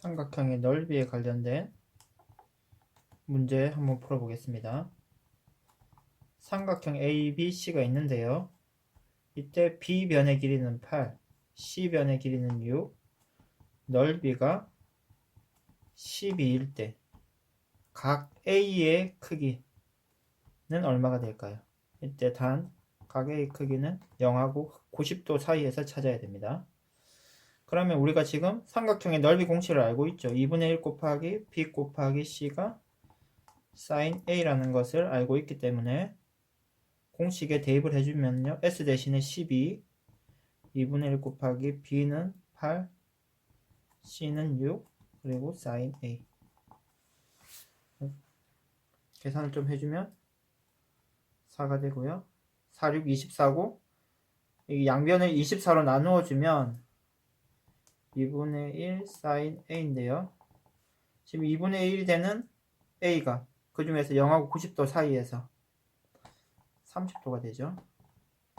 삼각형의 넓이에 관련된 문제 한번 풀어보겠습니다. 삼각형 ABC가 있는데요. 이때 B변의 길이는 8, C변의 길이는 6, 넓이가 12일 때 각 A의 크기는 얼마가 될까요? 이때 단 각 A 크기는 0하고 90도 사이에서 찾아야 됩니다. 그러면 우리가 지금 삼각형의 넓이 공식을 알고 있죠. 2분의 1 곱하기 B 곱하기 C가 sin A라는 것을 알고 있기 때문에 공식에 대입을 해주면요. S 대신에 12, 2분의 1 곱하기 B는 8, C는 6, 그리고 sin A. 계산을 좀 해주면 4가 되고요. 4, 6, 24고 이 양변을 24로 나누어 주면 2분의 1 sin a인데요. 지금 2분의 1이 되는 a가 그 중에서 0하고 90도 사이에서 30도가 되죠.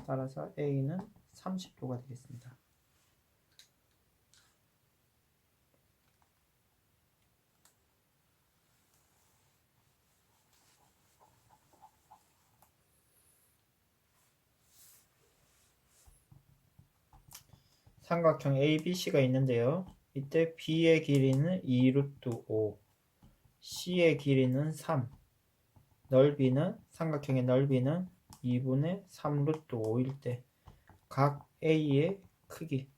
따라서 a는 30도가 되겠습니다. 삼각형 ABC가 있는데요. 이때 B의 길이는 2루트 5, C의 길이는 3, 넓이는 삼각형의 넓이는 2분의 3루트 5일 때 각 A의 크기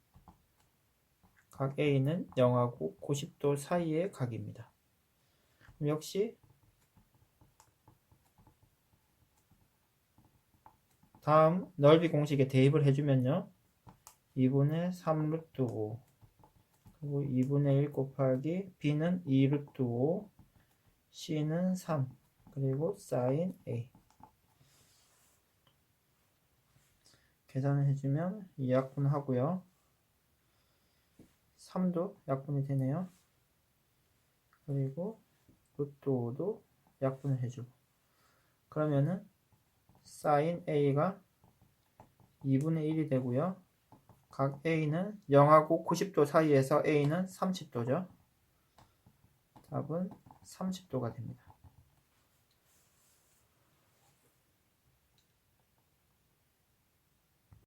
각 A는 0하고 90도 사이의 각입니다. 그럼 역시 다음 넓이 공식에 대입을 해주면요. 2분의 3루트 5 그리고 2분의 1 곱하기 b는 2루트 5 c는 3 그리고 sin a. 계산을 해주면 2약분 하고요. 3도 약분이 되네요. 그리고 루트 5도 약분을 해주고. 그러면은 sin a가 2분의 1이 되고요 각 A는 0하고 90도 사이에서 A는 30도죠. 답은 30도가 됩니다.